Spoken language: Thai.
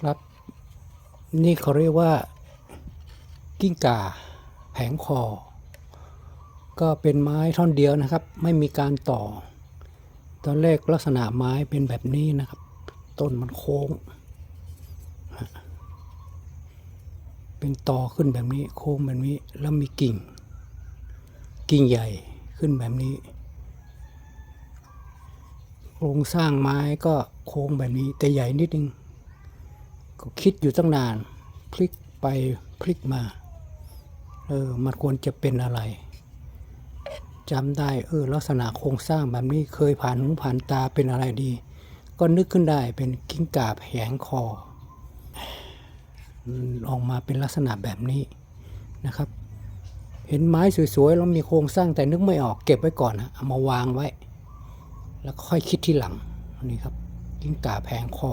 ครับ นี่เขาเรียกว่า กิ้งก่าแผงคอ ก็เป็นไม้ท่อนเดียวนะครับ ไม่มีการต่อ ตอนแรกลักษณะไม้เป็นแบบนี้นะครับ ต้นมันโค้ง เป็นต่อขึ้นแบบนี้โค้งแบบนี้แล้วมีกิ่ง กิ่งใหญ่ขึ้นแบบนี้โครงสร้างไม้ก็โค้งแบบนี้แต่ใหญ่นิดนึง ก็คิดอยู่ตั้งนาน พลิกไปพลิกมา เออ มันควรจะเป็นอะไรจำได้เออลักษณะโครงสร้างแบบนี้เคยผ่านหูผ่านตาเป็นอะไรดี ก็นึกขึ้นได้เป็นกิ้งก่าแผงคออออกมาเป็นลักษณะแบบนี้นะครับ เห็นไม้สวยๆแล้วมีโครงสร้างแต่นึกไม่ออกเก็บไว้ก่อนนะเอามาวางไว้ แล้วค่อยคิดทีหลังนี่ครับกิ้งก่าแผงคอ